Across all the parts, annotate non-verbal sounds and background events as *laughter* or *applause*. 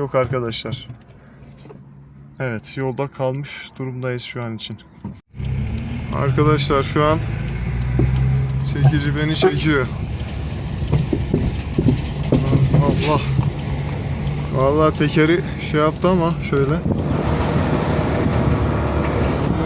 yok arkadaşlar. Evet yolda kalmış durumdayız şu an için. Arkadaşlar şu an çekici beni çekiyor. Allah. Vallahi tekeri şey yaptı ama şöyle.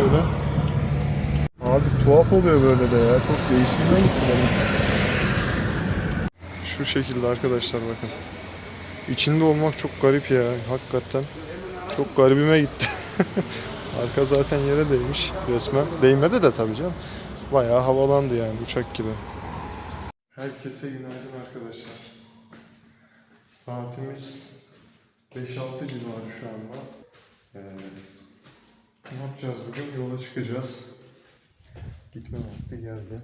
Böyle. Abi tuhaf oluyor böyle de ya. Çok değişikliğe gitti benim. Şu şekilde arkadaşlar bakın. İçinde olmak çok garip ya hakikaten. Çok garibime gitti. *laughs* Arka zaten yere değmiş resmen. Değmedi de tabii canım. Bayağı havalandı yani uçak gibi. Herkese günaydın arkadaşlar. Saatimiz 5-6 civarı şu anda. Ee, ne yapacağız bugün? Yola çıkacağız. Gitme vakti geldi.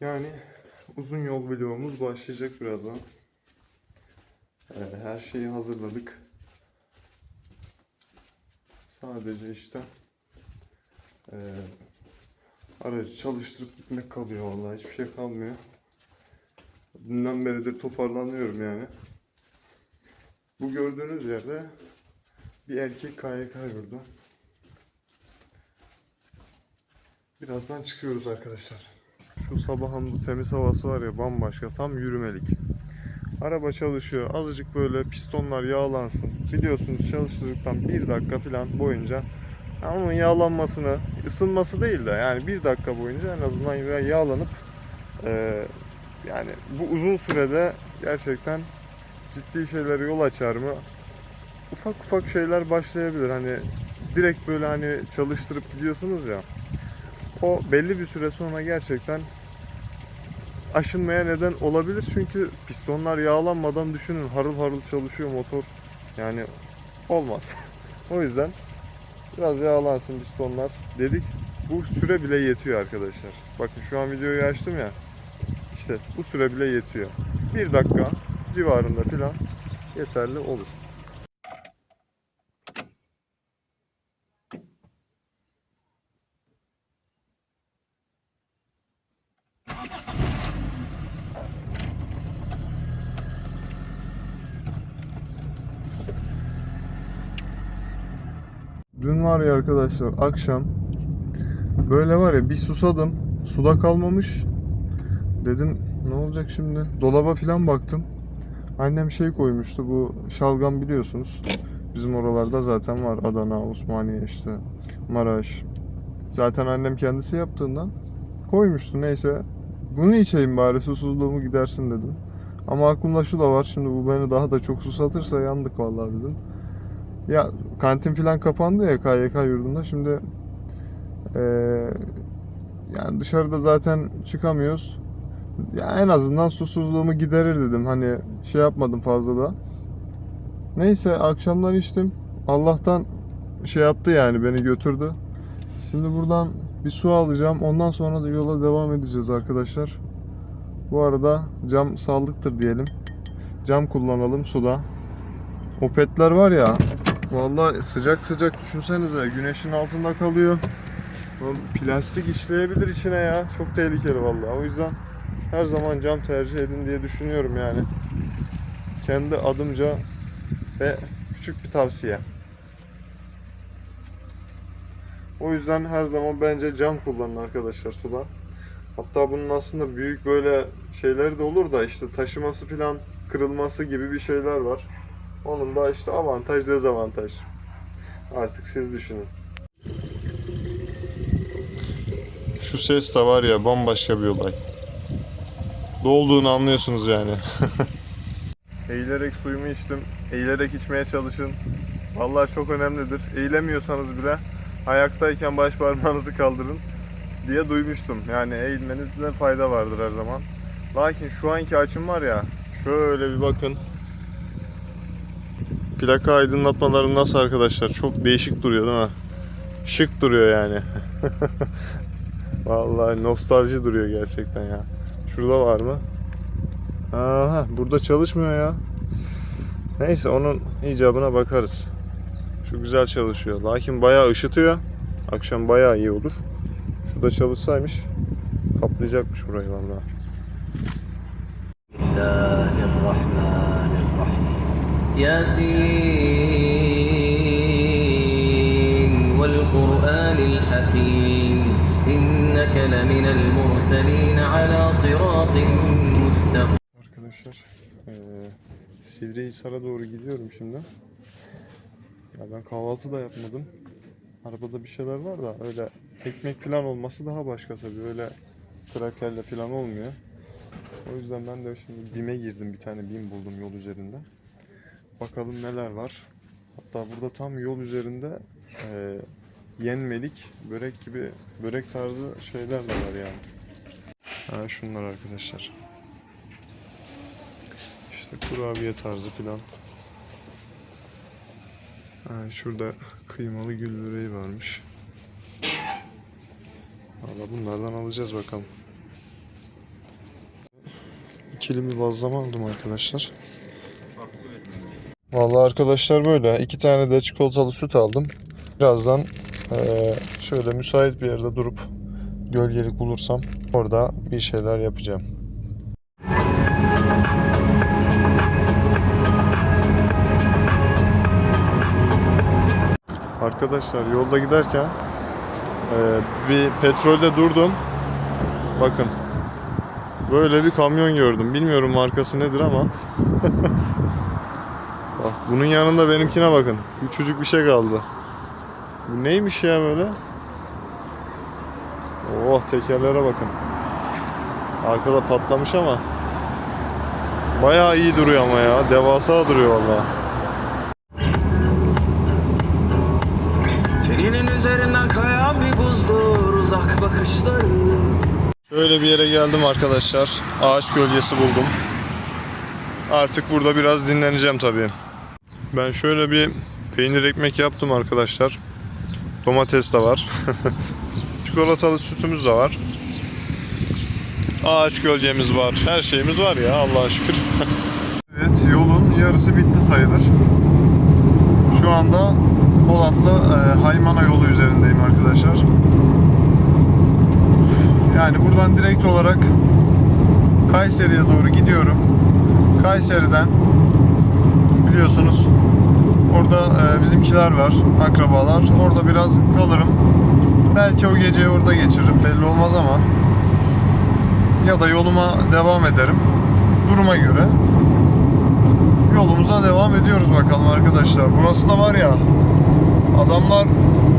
Yani uzun yol vlogumuz başlayacak birazdan. Ee, her şeyi hazırladık. Sadece işte ee, aracı çalıştırıp gitmek kalıyor vallahi hiçbir şey kalmıyor. Dünden beridir toparlanıyorum yani. Bu gördüğünüz yerde bir erkek KYK yurdu. Birazdan çıkıyoruz arkadaşlar. Şu sabahın bu temiz havası var ya bambaşka tam yürümelik. Araba çalışıyor. Azıcık böyle pistonlar yağlansın. Biliyorsunuz çalıştırdıktan bir dakika falan boyunca yani onun yağlanmasını, ısınması değil de yani bir dakika boyunca en azından yağlanıp eee, yani bu uzun sürede gerçekten ciddi şeylere yol açar mı? Ufak ufak şeyler başlayabilir. Hani direkt böyle hani çalıştırıp gidiyorsunuz ya. O belli bir süre sonra gerçekten aşınmaya neden olabilir. Çünkü pistonlar yağlanmadan düşünün harıl harıl çalışıyor motor. Yani olmaz. *laughs* o yüzden biraz yağlansın pistonlar dedik. Bu süre bile yetiyor arkadaşlar. Bakın şu an videoyu açtım ya. İşte bu süre bile yetiyor. Bir dakika civarında falan yeterli olur. Var ya arkadaşlar akşam böyle var ya bir susadım. Suda kalmamış. Dedim ne olacak şimdi? Dolaba filan baktım. Annem şey koymuştu bu şalgam biliyorsunuz. Bizim oralarda zaten var. Adana, Osmaniye işte, Maraş. Zaten annem kendisi yaptığından koymuştu neyse. Bunu içeyim bari susuzluğumu gidersin dedim. Ama aklımda şu da var. Şimdi bu beni daha da çok susatırsa yandık vallahi dedim. Ya kantin filan kapandı ya KYK yurdunda. Şimdi eee, yani dışarıda zaten çıkamıyoruz. Ya en azından susuzluğumu giderir dedim. Hani şey yapmadım fazla da. Neyse akşamlar içtim. Allah'tan şey yaptı yani beni götürdü. Şimdi buradan bir su alacağım. Ondan sonra da yola devam edeceğiz arkadaşlar. Bu arada cam sağlıktır diyelim. Cam kullanalım suda. O petler var ya. Vallahi sıcak sıcak düşünsenize güneşin altında kalıyor. Plastik işleyebilir içine ya. Çok tehlikeli vallahi. O yüzden her zaman cam tercih edin diye düşünüyorum yani. Kendi adımca ve küçük bir tavsiye. O yüzden her zaman bence cam kullanın arkadaşlar suda. Hatta bunun aslında büyük böyle şeyleri de olur da işte taşıması falan kırılması gibi bir şeyler var. Onun da işte avantaj dezavantaj. Artık siz düşünün. Şu ses de var ya bambaşka bir olay. Dolduğunu anlıyorsunuz yani. *laughs* Eğilerek suyumu içtim. Eğilerek içmeye çalışın. Vallahi çok önemlidir. Eğilemiyorsanız bile ayaktayken baş parmağınızı kaldırın diye duymuştum. Yani eğilmenizde fayda vardır her zaman. Lakin şu anki açım var ya şöyle bir bakın. Plaka aydınlatmaları nasıl arkadaşlar? Çok değişik duruyor değil mi? Şık duruyor yani. *laughs* Vallahi nostalji duruyor gerçekten ya. Şurada var mı? Aha burada çalışmıyor ya. Neyse onun icabına bakarız. Şu güzel çalışıyor. Lakin bayağı ışıtıyor. Akşam bayağı iyi olur. Şurada çalışsaymış kaplayacakmış burayı vallahi. ياسين والقرآن الحكيم إنك لمن المرسلين على صراط مستقيم Arkadaşlar eee Sivrihisar'a doğru gidiyorum şimdi. Ya ben kahvaltı da yapmadım. Arabada bir şeyler var da öyle ekmek falan olması daha başka tabii. Öyle krakerle falan olmuyor. O yüzden ben de şimdi BİM'e girdim. Bir tane BİM buldum yol üzerinde. Bakalım neler var. Hatta burada tam yol üzerinde eee yenmelik börek gibi börek tarzı şeyler de var yani. Ha, şunlar arkadaşlar. İşte kurabiye tarzı falan. Ha, şurada kıymalı gül böreği varmış. Valla bunlardan alacağız bakalım. İkili bir bazlama aldım arkadaşlar. Vallahi arkadaşlar böyle. iki tane de çikolatalı süt aldım. Birazdan eee, şöyle müsait bir yerde durup gölgelik bulursam orada bir şeyler yapacağım. Arkadaşlar yolda giderken e, bir petrolde durdum. Bakın. Böyle bir kamyon gördüm. Bilmiyorum markası nedir ama. *laughs* Bunun yanında benimkine bakın. Küçücük bir şey kaldı. Bu neymiş ya böyle? Oh tekerlere bakın. Arkada patlamış ama. Bayağı iyi duruyor ama ya. Devasa duruyor vallahi. Teninin üzerinden kayan bir buzdur uzak bakışları Şöyle bir yere geldim arkadaşlar. Ağaç gölgesi buldum. Artık burada biraz dinleneceğim tabii. Ben şöyle bir peynir ekmek yaptım arkadaşlar. Domates de var. *laughs* Çikolatalı sütümüz de var. Ağaç gölgemiz var. Her şeyimiz var ya Allah'a şükür. *laughs* evet yolun yarısı bitti sayılır. Şu anda Polatlı e, Haymana yolu üzerindeyim arkadaşlar. Yani buradan direkt olarak Kayseri'ye doğru gidiyorum. Kayseri'den biliyorsunuz orada e, bizimkiler var, akrabalar. Orada biraz kalırım. Belki o geceyi orada geçiririm belli olmaz ama ya da yoluma devam ederim. Duruma göre yolumuza devam ediyoruz bakalım arkadaşlar. Burası da var ya adamlar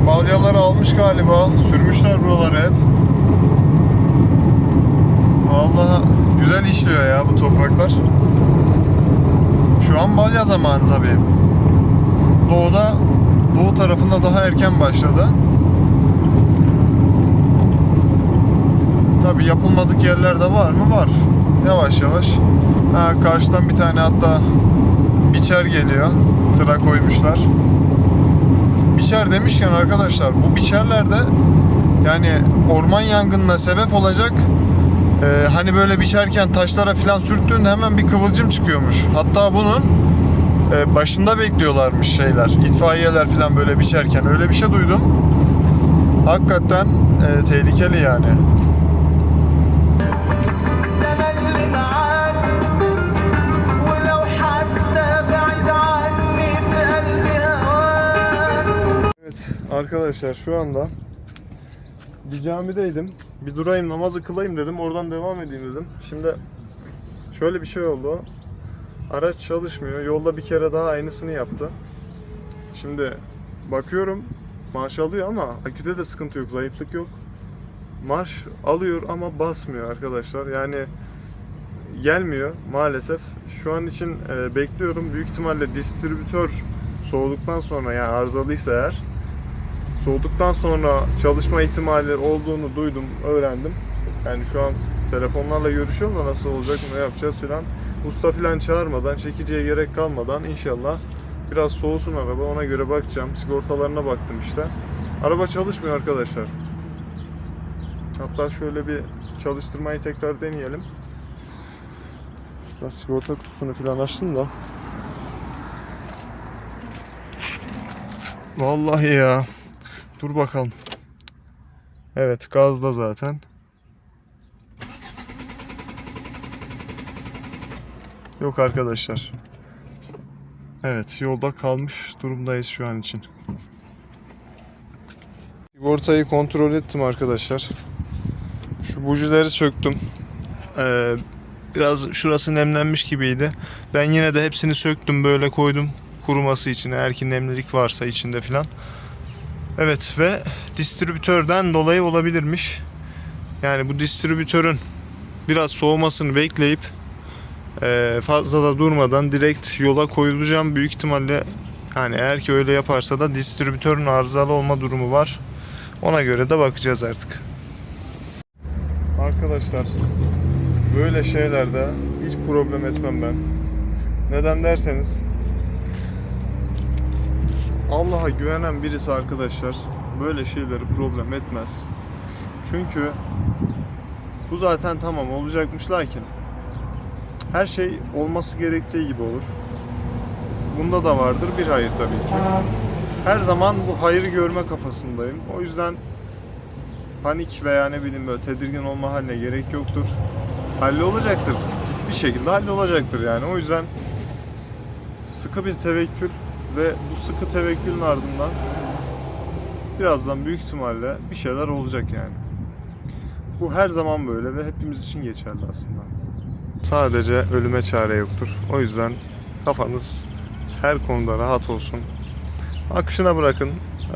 balyaları almış galiba. Sürmüşler buraları hep. Vallahi güzel işliyor ya bu topraklar. Şu an balya zamanı tabii. Doğuda, doğu tarafında daha erken başladı. Tabii yapılmadık yerler de var mı? Var. Yavaş yavaş. Ha, karşıdan bir tane hatta biçer geliyor. Tıra koymuşlar. Biçer demişken arkadaşlar bu biçerlerde yani orman yangınına sebep olacak ee, hani böyle biçerken taşlara falan sürttüğünde hemen bir kıvılcım çıkıyormuş. Hatta bunun e, başında bekliyorlarmış şeyler. İtfaiyeler falan böyle biçerken. Öyle bir şey duydum. Hakikaten e, tehlikeli yani. Evet arkadaşlar şu anda bir camideydim. Bir durayım namazı kılayım dedim. Oradan devam edeyim dedim. Şimdi şöyle bir şey oldu. Araç çalışmıyor. Yolda bir kere daha aynısını yaptı. Şimdi bakıyorum marş alıyor ama aküde de sıkıntı yok. Zayıflık yok. Marş alıyor ama basmıyor arkadaşlar. Yani gelmiyor maalesef. Şu an için e, bekliyorum. Büyük ihtimalle distribütör soğuduktan sonra yani arızalıysa eğer soğuduktan sonra çalışma ihtimali olduğunu duydum, öğrendim. Yani şu an telefonlarla görüşüyorum da nasıl olacak, ne yapacağız filan. Usta filan çağırmadan, çekiciye gerek kalmadan inşallah biraz soğusun araba ona göre bakacağım. Sigortalarına baktım işte. Araba çalışmıyor arkadaşlar. Hatta şöyle bir çalıştırmayı tekrar deneyelim. Şurada sigorta kutusunu filan açtım da. Vallahi ya. Dur bakalım. Evet gazda zaten. Yok arkadaşlar. Evet yolda kalmış durumdayız şu an için. Sigortayı kontrol ettim arkadaşlar. Şu bujileri söktüm. Ee, biraz şurası nemlenmiş gibiydi. Ben yine de hepsini söktüm böyle koydum kuruması için eğer ki nemlilik varsa içinde filan. Evet ve distribütörden dolayı olabilirmiş. Yani bu distribütörün biraz soğumasını bekleyip eee, fazla da durmadan direkt yola koyulacağım. Büyük ihtimalle yani eğer ki öyle yaparsa da distribütörün arızalı olma durumu var. Ona göre de bakacağız artık. Arkadaşlar böyle şeylerde hiç problem etmem ben. Neden derseniz Allah'a güvenen birisi arkadaşlar böyle şeyleri problem etmez. Çünkü bu zaten tamam olacakmış lakin her şey olması gerektiği gibi olur. Bunda da vardır bir hayır tabii ki. Her zaman bu hayırı görme kafasındayım. O yüzden panik veya ne bileyim böyle tedirgin olma haline gerek yoktur. Hallolacaktır. Bir şekilde hallolacaktır yani. O yüzden sıkı bir tevekkül ve bu sıkı tevekkülün ardından birazdan büyük ihtimalle bir şeyler olacak yani. Bu her zaman böyle ve hepimiz için geçerli aslında. Sadece ölüme çare yoktur. O yüzden kafanız her konuda rahat olsun. Akışına bırakın.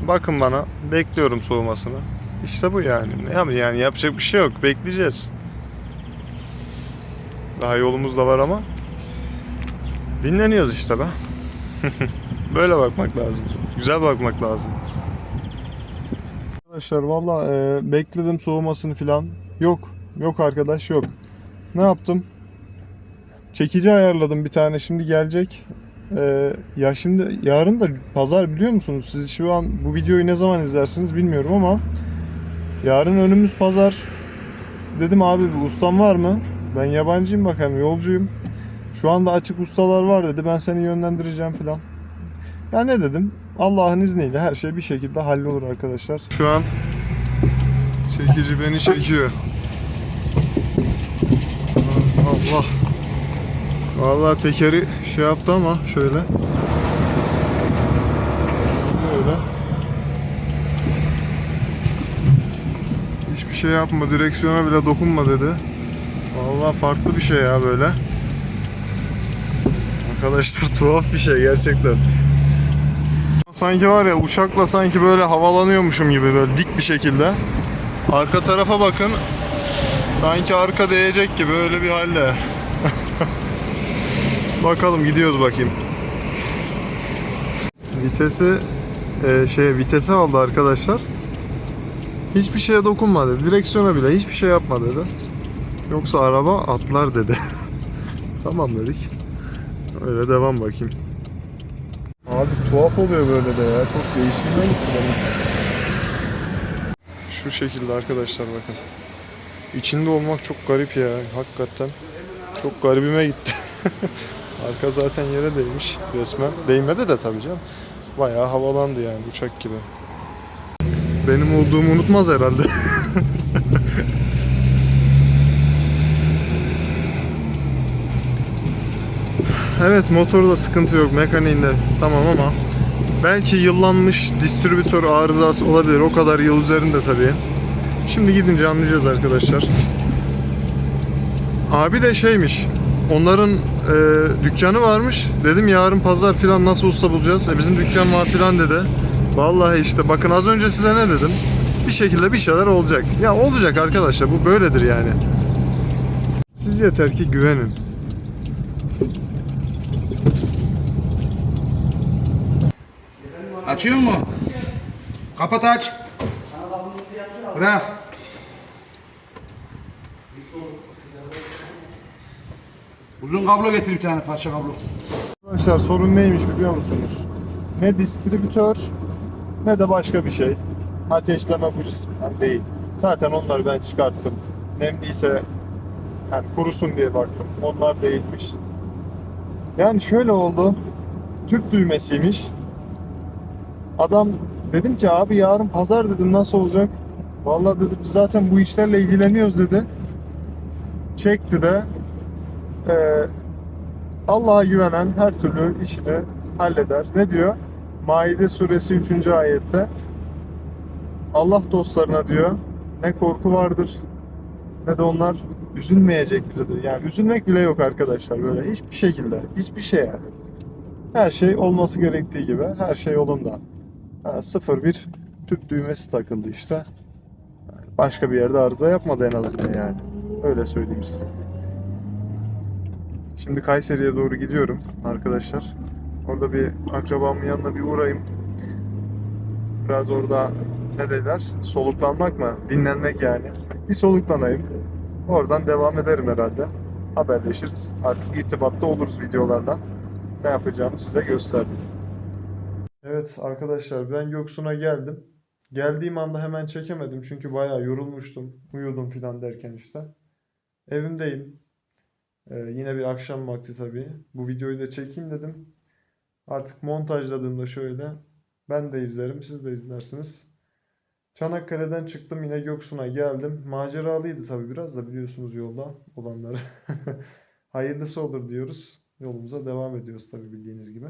Bakın bana. Bekliyorum soğumasını. İşte bu yani. Ne yapayım yani yapacak bir şey yok. Bekleyeceğiz. Daha yolumuz da var ama dinleniyoruz işte be. *laughs* Böyle bakmak lazım. Güzel bakmak lazım. Arkadaşlar valla e, bekledim soğumasını filan. Yok. Yok arkadaş yok. Ne yaptım? Çekici ayarladım bir tane şimdi gelecek. E, ya şimdi yarın da pazar biliyor musunuz? Siz şu an bu videoyu ne zaman izlersiniz bilmiyorum ama yarın önümüz pazar. Dedim abi bir ustam var mı? Ben yabancıyım bakalım yolcuyum. Şu anda açık ustalar var dedi. Ben seni yönlendireceğim filan. Ya ne dedim? Allah'ın izniyle her şey bir şekilde hallolur arkadaşlar. Şu an çekici beni çekiyor. Allah. Vallahi tekeri şey yaptı ama şöyle. Böyle. Hiçbir şey yapma, direksiyona bile dokunma dedi. Vallahi farklı bir şey ya böyle. Arkadaşlar *laughs* tuhaf bir şey gerçekten. Sanki var ya uçakla sanki böyle havalanıyormuşum gibi böyle dik bir şekilde. Arka tarafa bakın. Sanki arka değecek gibi öyle bir halde. *laughs* Bakalım gidiyoruz bakayım. Vitesi e, şey vitesi aldı arkadaşlar. Hiçbir şeye dokunmadı. Direksiyona bile hiçbir şey yapma dedi. Yoksa araba atlar dedi. *laughs* tamam dedik. Öyle devam bakayım. Abi tuhaf oluyor böyle de ya. Çok değişimine gitti benim. Şu şekilde arkadaşlar bakın. İçinde olmak çok garip ya. Hakikaten. Çok garibime gitti. *laughs* Arka zaten yere değmiş resmen. Değmedi de tabii canım. Bayağı havalandı yani uçak gibi. Benim olduğumu unutmaz herhalde. *laughs* Evet motorda sıkıntı yok mekaniğinde tamam ama belki yıllanmış distribütör arızası olabilir o kadar yıl üzerinde tabii. Şimdi gidince anlayacağız arkadaşlar. Abi de şeymiş onların e, dükkanı varmış dedim yarın pazar filan nasıl usta bulacağız e, bizim dükkan var filan dedi. Vallahi işte bakın az önce size ne dedim bir şekilde bir şeyler olacak. Ya olacak arkadaşlar bu böyledir yani. Siz yeter ki güvenin. Açıyor mu? Kapat aç. Bırak. Uzun kablo getir bir tane parça kablo. Arkadaşlar sorun neymiş biliyor musunuz? Ne distribütör ne de başka bir şey. Ateşleme bujisinden değil. Zaten onları ben çıkarttım. Nemliyse yani kurusun diye baktım. Onlar değilmiş. Yani şöyle oldu. Tüp düğmesiymiş. Adam dedim ki abi yarın pazar dedim nasıl olacak? Vallahi dedi biz zaten bu işlerle ilgileniyoruz dedi. Çekti de eee Allah'a güvenen her türlü işini halleder. Ne diyor? Maide suresi 3. ayette Allah dostlarına diyor ne korku vardır ne de onlar üzülmeyeceklerdir. Yani üzülmek bile yok arkadaşlar böyle hiçbir şekilde. Hiçbir şey. Her şey olması gerektiği gibi. Her şey yolunda. Ha, 01 tüp düğmesi takıldı işte. Başka bir yerde arıza yapmadı en azından yani. Öyle söyleyeyim size. Şimdi Kayseri'ye doğru gidiyorum arkadaşlar. Orada bir akrabamın yanına bir uğrayayım. Biraz orada ne derler? Soluklanmak mı? Dinlenmek yani. Bir soluklanayım. Oradan devam ederim herhalde. Haberleşiriz. Artık irtibatta oluruz videolarla. Ne yapacağımı size gösterdim. Evet arkadaşlar ben Göksun'a geldim. Geldiğim anda hemen çekemedim çünkü bayağı yorulmuştum. Uyudum filan derken işte. Evimdeyim. Ee, yine bir akşam vakti tabii. Bu videoyu da çekeyim dedim. Artık montajladığımda şöyle ben de izlerim, siz de izlersiniz. Çanakkale'den çıktım yine Göksun'a geldim. Maceralıydı tabii biraz da biliyorsunuz yolda olanları. *laughs* Hayırlısı olur diyoruz. Yolumuza devam ediyoruz tabii bildiğiniz gibi.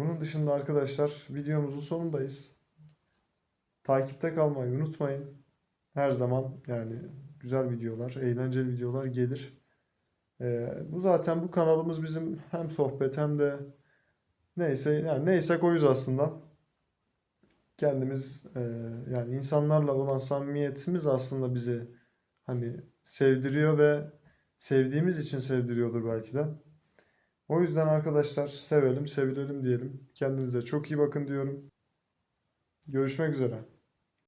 Bunun dışında arkadaşlar videomuzun sonundayız. Takipte kalmayı unutmayın. Her zaman yani güzel videolar, eğlenceli videolar gelir. Ee, bu zaten bu kanalımız bizim hem sohbet hem de neyse yani neyse koyuz aslında. Kendimiz e, yani insanlarla olan samimiyetimiz aslında bizi hani sevdiriyor ve sevdiğimiz için sevdiriyordur belki de. O yüzden arkadaşlar sevelim, sevilelim diyelim. Kendinize çok iyi bakın diyorum. Görüşmek üzere.